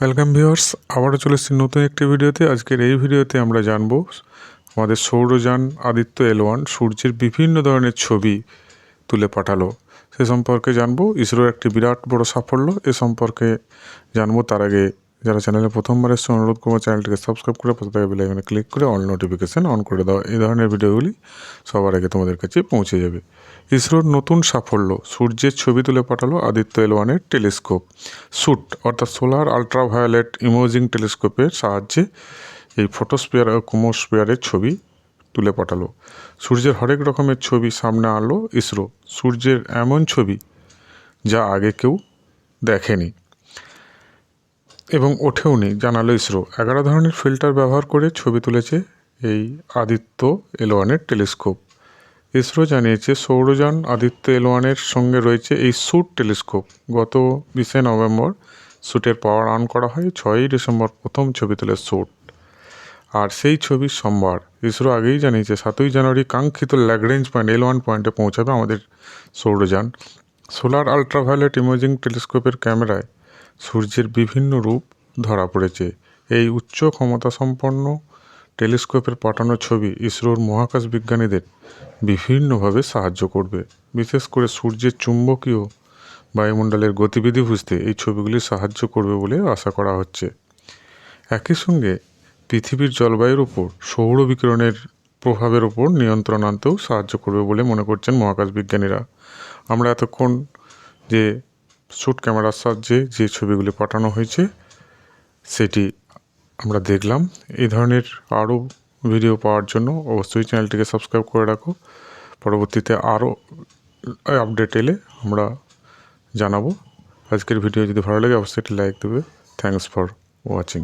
Welcome viewers আবারও চলে এসেছি নতুন একটি ভিডিওতে। আজকের এই ভিডিওতে আমরা জানব আমাদের সৌরযান আদিত্য এল ওয়ান সূর্যের বিভিন্ন ধরনের ছবি তুলে পাঠালো। সে সম্পর্কে জানব। ইসরোর একটি বিরাট বড় সাফল্য। এ সম্পর্কে জানব তার আগে যারা চ্যানেলে প্রথমবার এসছে, অনুরোধ করব চ্যানেলটিকে সাবস্ক্রাইব করে পাশে থাকা বেল আইকনে ক্লিক করে অল নোটিফিকেশান অন করে দাও। এই ধরনের ভিডিওগুলি সবার আগে তোমাদের কাছে পৌঁছে যাবে। ইসরোর নতুন সাফল্য, সূর্যের ছবি তুলে পাঠালো আদিত্য এল ওয়ানের টেলিস্কোপ সুট, অর্থাৎ সোলার আলট্রাভায়োলেট ইমোজিং টেলিস্কোপের সাহায্যে এই ফটোস্পিয়ার কোমোস্পিয়ারের ছবি তুলে পাঠালো। সূর্যের হরেক রকমের ছবি সামনে আনলো ইসরো। সূর্যের এমন ছবি যা আগে কেউ দেখেনি। এবং ওঠেওনি জানালো ইসরো। এগারো ধরনের ফিল্টার ব্যবহার করে ছবি তুলেছে এই আদিত্য এল ওয়ানের টেলিস্কোপ। ইসরো জানিয়েছে, সৌরযান আদিত্য এল ওয়ানের সঙ্গে রয়েছে এই স্যুট টেলিস্কোপ। গত বিশে নভেম্বর সুটের পাওয়ার অন করা হয়, ছয়ই ডিসেম্বর প্রথম ছবি তোলে স্যুট। আর সেই ছবির সোমবার ইসরো আগেই জানিয়েছে, সাতই জানুয়ারি কাঙ্ক্ষিত ল্যাগরেঞ্জ পয়েন্ট, এল ওয়ান পয়েন্টে পৌঁছাবে আমাদের সৌরযান। সোলার আলট্রাভায়োলেট ইমেজিং টেলিস্কোপের ক্যামেরায় সূর্যের বিভিন্ন রূপ ধরা পড়েছে। এই উচ্চ ক্ষমতা সম্পন্ন টেলিস্কোপের পাঠানো ছবি ইসরোর মহাকাশ বিজ্ঞানীদের বিভিন্নভাবে সাহায্য করবে। বিশেষ করে সূর্যের চুম্বকীয় বায়ুমণ্ডলের গতিবিধি বুঝতে এই ছবিগুলি সাহায্য করবে বলে আশা করা হচ্ছে। একই সঙ্গে পৃথিবীর জলবায়ুর উপর সৌর বিকিরণের প্রভাবের উপর নিয়ন্ত্রণ আনতেও সাহায্য করবে বলে মনে করছেন মহাকাশ বিজ্ঞানীরা। আমরা এতক্ষণ যে শ্যুট ক্যামেরার সাহায্যে যে ছবিগুলি পাঠানো হয়েছে, সেটি আমরা দেখলাম। এই ধরনের আরও ভিডিও পাওয়ার জন্য অবশ্যই চ্যানেলটিকে সাবস্ক্রাইব করে রাখো। পরবর্তীতে আরও আপডেট এলে আমরা জানাব। আজকের ভিডিও যদি ভালো লাগে, অবশ্যই একটি লাইক দেবে। Thanks for watching